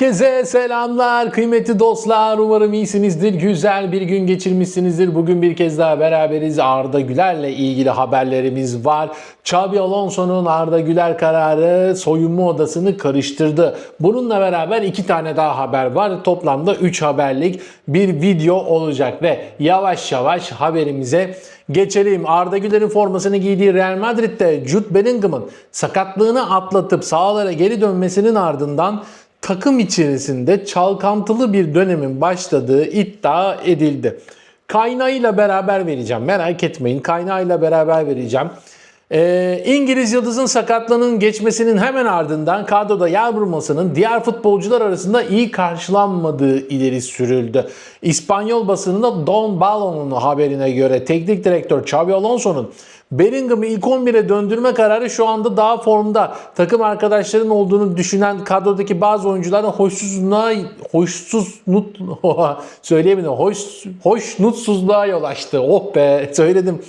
Herkese selamlar kıymetli dostlar. Umarım iyisinizdir. Güzel bir gün geçirmişsinizdir. Bugün bir kez daha beraberiz. Arda Güler'le ilgili haberlerimiz var. Xabi Alonso'nun Arda Güler kararı soyunma odasını karıştırdı. Bununla beraber iki tane daha haber var. Toplamda 3 haberlik bir video olacak ve yavaş yavaş haberimize Geçelim. Arda Güler'in formasını giydiği Real Madrid'de Jude Bellingham'ın sakatlığını atlatıp sahalara geri dönmesinin ardından takım içerisinde çalkantılı bir dönemin başladığı iddia edildi. Kaynağıyla beraber vereceğim. Merak etmeyin. Kaynağıyla beraber vereceğim. Ee, İngiliz Yıldız'ın sakatlığının geçmesinin hemen ardından kadroda yer bulmasının diğer futbolcular arasında iyi karşılanmadığı ileri sürüldü. İspanyol basınında Don Balon'un haberine göre teknik direktör Xabi Alonso'nun Bellingham'ı ilk 11'e döndürme kararı şu anda daha formda. Takım arkadaşların olduğunu düşünen kadrodaki bazı oyuncuların hoşsuzluğa, hoşsuzluk, söyleyemedim, hoş, hoşnutsuzluğa yol açtı. Oh be söyledim.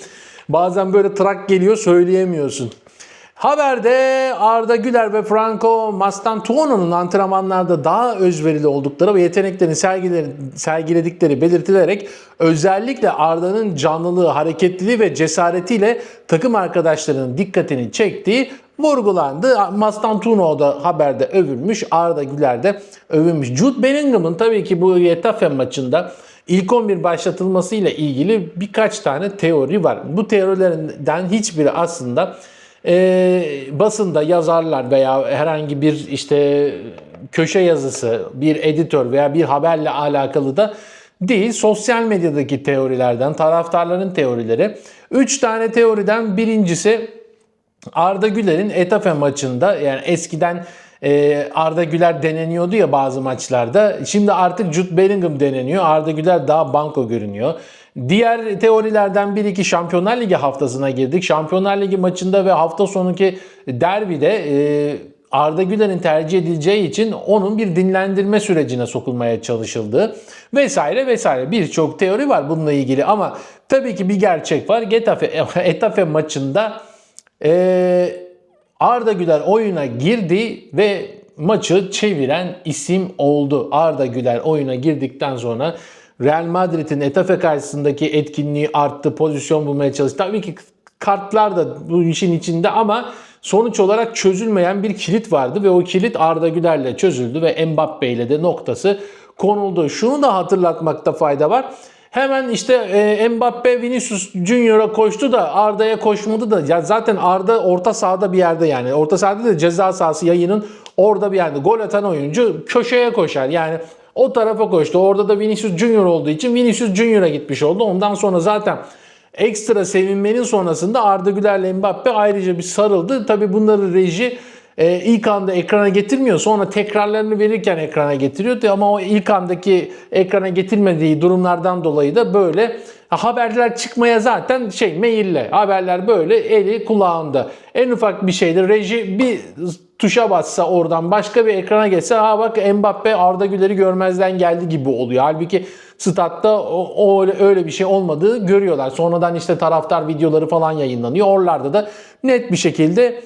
Bazen böyle trak geliyor söyleyemiyorsun. Haberde Arda Güler ve Franco Mastantuono'nun antrenmanlarda daha özverili oldukları ve yeteneklerini sergiledikleri belirtilerek özellikle Arda'nın canlılığı, hareketliliği ve cesaretiyle takım arkadaşlarının dikkatini çektiği vurgulandı. Mastantuono da haberde övülmüş, Arda Güler de övülmüş. Jude Bellingham'ın tabii ki bu Getafe maçında İlk 11 başlatılmasıyla ilgili birkaç tane teori var. Bu teorilerden hiçbiri aslında e, basında yazarlar veya herhangi bir işte köşe yazısı, bir editör veya bir haberle alakalı da değil. Sosyal medyadaki teorilerden, taraftarların teorileri. 3 tane teoriden birincisi Arda Güler'in Etafe maçında yani eskiden e, Arda Güler deneniyordu ya bazı maçlarda. Şimdi artık Jude Bellingham deneniyor. Arda Güler daha banko görünüyor. Diğer teorilerden biri ki Şampiyonlar Ligi haftasına girdik. Şampiyonlar Ligi maçında ve hafta sonuki derbide e, Arda Güler'in tercih edileceği için onun bir dinlendirme sürecine sokulmaya çalışıldı vesaire vesaire birçok teori var bununla ilgili ama tabii ki bir gerçek var. Getafe Etafe maçında e, Arda Güler oyuna girdi ve maçı çeviren isim oldu. Arda Güler oyuna girdikten sonra Real Madrid'in Etafe karşısındaki etkinliği arttı, pozisyon bulmaya çalıştı. Tabii ki kartlar da bu işin içinde ama sonuç olarak çözülmeyen bir kilit vardı ve o kilit Arda Güler'le çözüldü ve Mbappe ile de noktası konuldu. Şunu da hatırlatmakta fayda var. Hemen işte e, Mbappe Vinicius Junior'a koştu da Arda'ya koşmadı da ya zaten Arda orta sahada bir yerde yani orta sahada da ceza sahası yayının orada bir yerde gol atan oyuncu köşeye koşar. Yani o tarafa koştu. Orada da Vinicius Junior olduğu için Vinicius Junior'a gitmiş oldu. Ondan sonra zaten ekstra sevinmenin sonrasında Arda Güler'le Mbappe ayrıca bir sarıldı. Tabi bunları reji e, ilk anda ekrana getirmiyor. Sonra tekrarlarını verirken ekrana getiriyor. Ama o ilk andaki ekrana getirmediği durumlardan dolayı da böyle haberler çıkmaya zaten şey maille haberler böyle eli kulağında. En ufak bir şeydir. Reji bir tuşa bassa oradan başka bir ekrana geçse ha bak Mbappe Arda Güler'i görmezden geldi gibi oluyor. Halbuki statta o, o öyle bir şey olmadığı görüyorlar. Sonradan işte taraftar videoları falan yayınlanıyor. Oralarda da net bir şekilde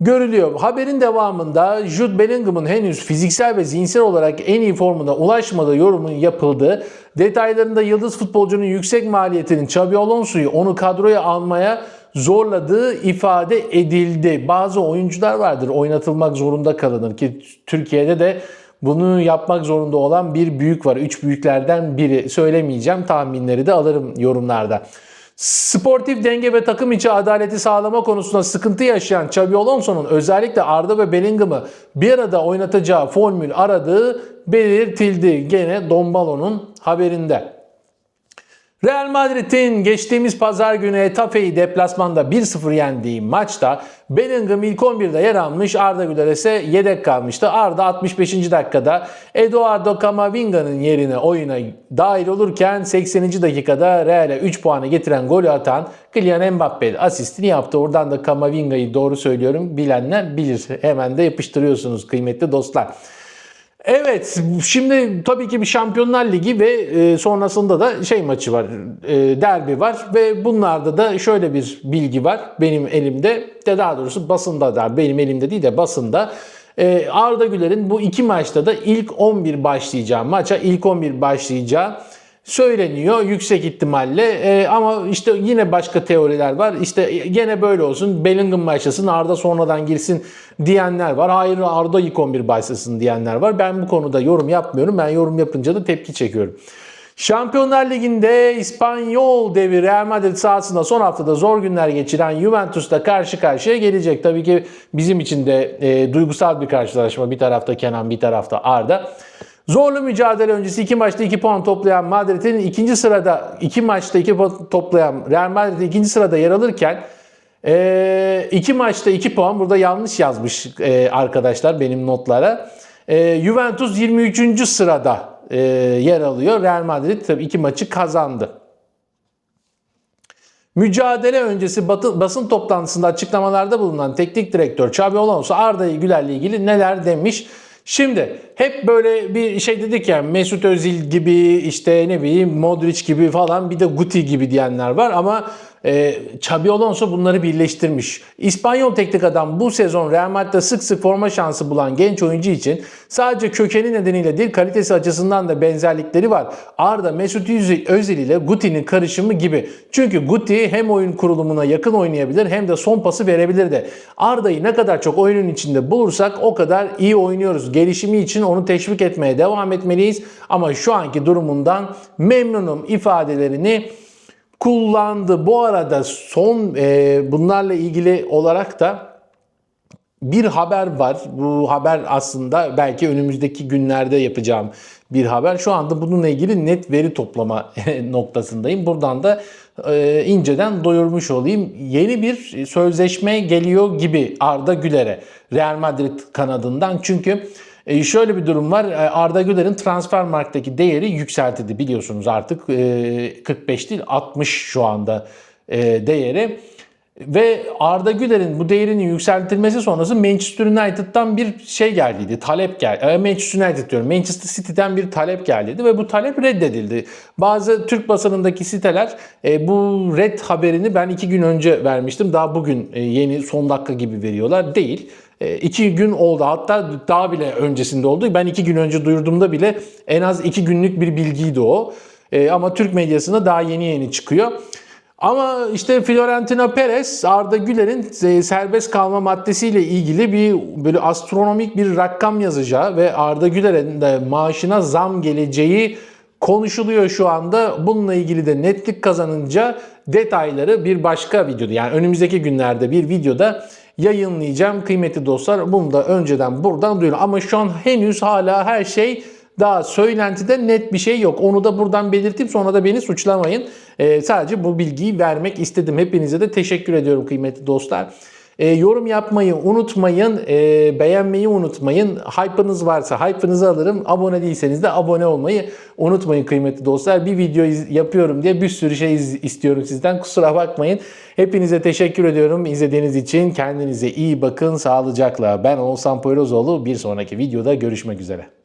görülüyor. Haberin devamında Jude Bellingham'ın henüz fiziksel ve zihinsel olarak en iyi formuna ulaşmadığı yorumun yapıldığı, detaylarında yıldız futbolcunun yüksek maliyetinin Xabi Alonso'yu onu kadroya almaya zorladığı ifade edildi. Bazı oyuncular vardır oynatılmak zorunda kalınır ki Türkiye'de de bunu yapmak zorunda olan bir büyük var. Üç büyüklerden biri. Söylemeyeceğim tahminleri de alırım yorumlarda. Sportif denge ve takım içi adaleti sağlama konusunda sıkıntı yaşayan Xabi Alonso'nun özellikle Arda ve Bellingham'ı bir arada oynatacağı formül aradığı belirtildi. Gene Dombalo'nun haberinde. Real Madrid'in geçtiğimiz pazar günü Etafe'yi deplasmanda 1-0 yendiği maçta Bellingham ilk 11'de yer almış Arda Güler ise yedek kalmıştı. Arda 65. dakikada Eduardo Camavinga'nın yerine oyuna dahil olurken 80. dakikada Real'e 3 puanı getiren golü atan Kylian Mbappe asistini yaptı. Oradan da Camavinga'yı doğru söylüyorum bilenler bilir. Hemen de yapıştırıyorsunuz kıymetli dostlar. Evet şimdi tabii ki bir Şampiyonlar Ligi ve e, sonrasında da şey maçı var e, derbi var ve bunlarda da şöyle bir bilgi var benim elimde. De daha doğrusu basında da benim elimde değil de basında. E, Arda Güler'in bu iki maçta da ilk 11 başlayacağı maça ilk 11 başlayacağı söyleniyor yüksek ihtimalle E, ama işte yine başka teoriler var işte gene böyle olsun Bellingham başlasın Arda sonradan girsin diyenler var hayır Arda ilk 11 başlasın diyenler var ben bu konuda yorum yapmıyorum ben yorum yapınca da tepki çekiyorum. Şampiyonlar Ligi'nde İspanyol devi Real Madrid sahasında son haftada zor günler geçiren Juventus'ta karşı karşıya gelecek. Tabii ki bizim için de e, duygusal bir karşılaşma. Bir tarafta Kenan, bir tarafta Arda. Zorlu mücadele öncesi iki maçta iki puan toplayan Madrid'in ikinci sırada iki maçta iki puan toplayan Real Madrid ikinci sırada yer alırken e, iki maçta iki puan burada yanlış yazmış e, arkadaşlar benim notlara. E, Juventus 23. sırada e, yer alıyor. Real Madrid tabii iki maçı kazandı. Mücadele öncesi batı- basın toplantısında açıklamalarda bulunan teknik direktör Xabi Alonso Arda Güler'le ilgili neler demiş? Şimdi hep böyle bir şey dedik ya Mesut Özil gibi işte ne bileyim Modric gibi falan bir de Guti gibi diyenler var. Ama e, Xabi Alonso bunları birleştirmiş. İspanyol teknik adam bu sezon Real Madrid'de sık sık forma şansı bulan genç oyuncu için sadece kökeni nedeniyle değil kalitesi açısından da benzerlikleri var. Arda Mesut Özil ile Guti'nin karışımı gibi. Çünkü Guti hem oyun kurulumuna yakın oynayabilir hem de son pası verebilir de. Arda'yı ne kadar çok oyunun içinde bulursak o kadar iyi oynuyoruz. Gelişimi için onu teşvik etmeye devam etmeliyiz. Ama şu anki durumundan memnunum ifadelerini kullandı. Bu arada son e, bunlarla ilgili olarak da bir haber var. Bu haber aslında belki önümüzdeki günlerde yapacağım bir haber. Şu anda bununla ilgili net veri toplama noktasındayım. Buradan da e, inceden doyurmuş olayım. Yeni bir sözleşme geliyor gibi Arda Güler'e Real Madrid kanadından. Çünkü e, şöyle bir durum var. E, Arda Güler'in transfer marktaki değeri yükseltildi biliyorsunuz artık. E, 45 değil 60 şu anda e, değeri. Ve Arda Güler'in bu değerinin yükseltilmesi sonrası Manchester United'dan bir şey geldiydi. Talep geldi. Manchester United diyorum. Manchester City'den bir talep geldiydi ve bu talep reddedildi. Bazı Türk basınındaki siteler e, bu red haberini ben iki gün önce vermiştim. Daha bugün e, yeni son dakika gibi veriyorlar. Değil. E, iki gün oldu. Hatta daha bile öncesinde oldu. Ben iki gün önce duyurduğumda bile en az iki günlük bir bilgiydi o. E, ama Türk medyasında daha yeni yeni çıkıyor. Ama işte Florentino Perez Arda Güler'in e, serbest kalma maddesiyle ilgili bir böyle astronomik bir rakam yazacağı ve Arda Güler'in de maaşına zam geleceği konuşuluyor şu anda. Bununla ilgili de netlik kazanınca detayları bir başka videoda yani önümüzdeki günlerde bir videoda yayınlayacağım. Kıymetli dostlar bunu da önceden buradan duyurun. Ama şu an henüz hala her şey daha söylentide net bir şey yok. Onu da buradan belirteyim sonra da beni suçlamayın. Ee, sadece bu bilgiyi vermek istedim. Hepinize de teşekkür ediyorum kıymetli dostlar. Ee, yorum yapmayı unutmayın. Ee, beğenmeyi unutmayın. Hype'ınız varsa hype'ınızı alırım. Abone değilseniz de abone olmayı unutmayın kıymetli dostlar. Bir video yapıyorum diye bir sürü şey istiyorum sizden. Kusura bakmayın. Hepinize teşekkür ediyorum izlediğiniz için. Kendinize iyi bakın. Sağlıcakla. Ben Oğuzhan Poyrazoğlu. Bir sonraki videoda görüşmek üzere.